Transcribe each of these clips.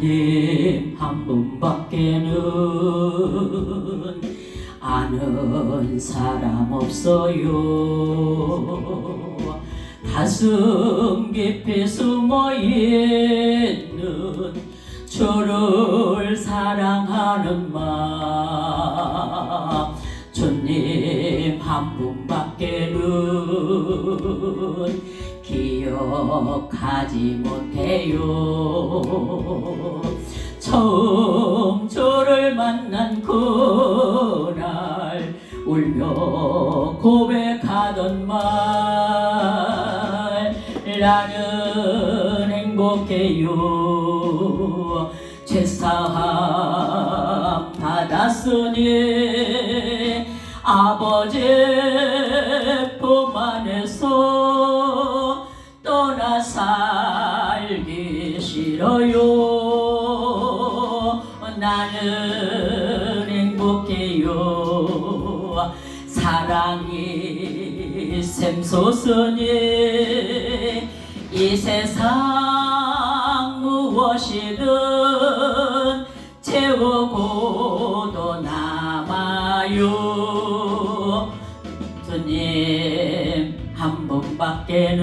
주님 한 분밖에는 아는 사람 없어요. 가슴 깊이 숨어 있는 주를 사랑하는 마음. 주님 한 분밖에는 기억하지 못해요. 처음 저를 만난 그날 울며 고백하던 말 나는 행복해요. 죄사함 받았으니 아버지 품 안에서 떠나 살기 싫어요. 나는 행복해요. 사랑이 샘솟으니 이 세상 무엇이든 채우고도 남아요 주님 한 분밖에는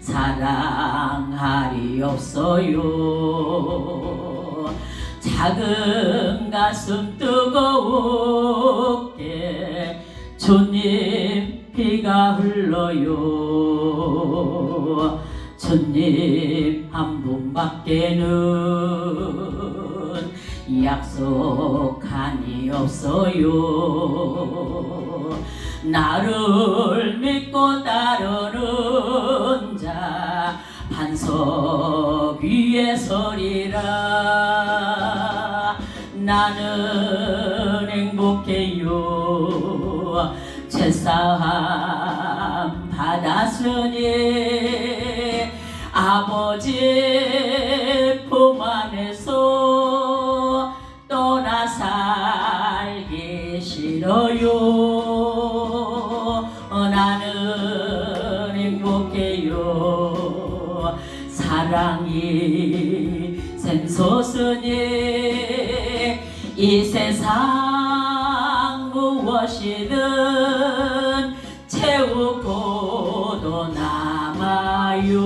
사랑할이 없어요. 작은 가슴 뜨거웠게 주님 피가 흘러요. 주님 한 분밖에는 약속한이 없어요. 나를 믿고 따르는 자 반석 위에 서리라. 나는 행복해요. 제사함 받았으니 아버지 나는 행복해요. 사랑이 샘솟으니 이 세상 무엇이든 채우고도 남아요.